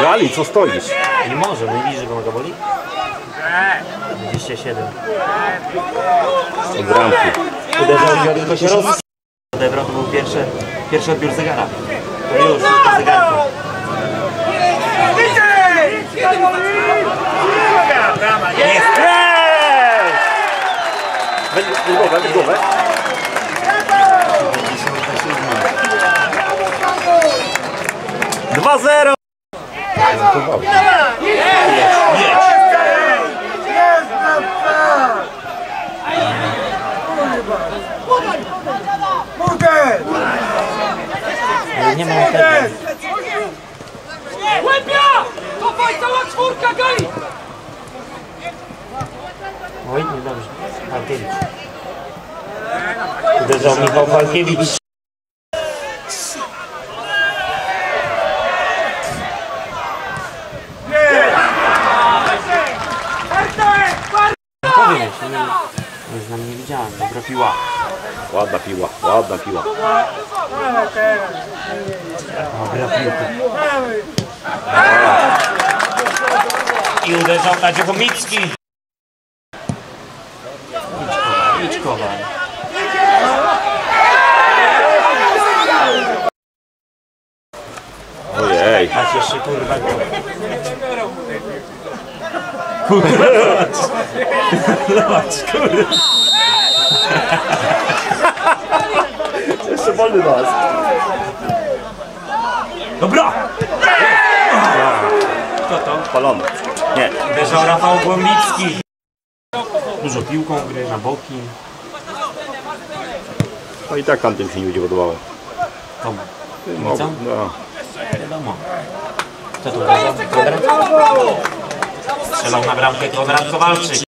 Gali, co stoisz? Nie może, mówi, że go noga boli? 27. Od bramki. Uderzył i tylko się roz... Odebrał, to był pierwszy, pierwszy odbiór zegara. To już, po zegarku. Jest! Weź głowę, weź głowę. Dwa zero. Ale nie ma. Łębia! Kopaj cała czwórka, gali! Oj, niedobrze. Falkiewicz. Uderzał Michał Falkiewicz. Powiem jeszcze, nie, nie znam, nie widziałem. Dobra piła. Ładna piła, ładna piła. Dobra piłka. I uderzał Tadzio Chomicki. Idź, idź Kowal. Ojej. Patrz jeszcze kurwa. Kurwa. Jeszcze wolny nas. Dobra! Kto to? Palony. Nie. Uderzał Rafał Głębicki. Dużo piłką gry na boki. No i tak tamtym się nie będzie podobało. Komu? No, Co? no. Wiadomo. Kto tu uderzał? Konrad? Strzelał na bramkę Konrad Kowalczyk.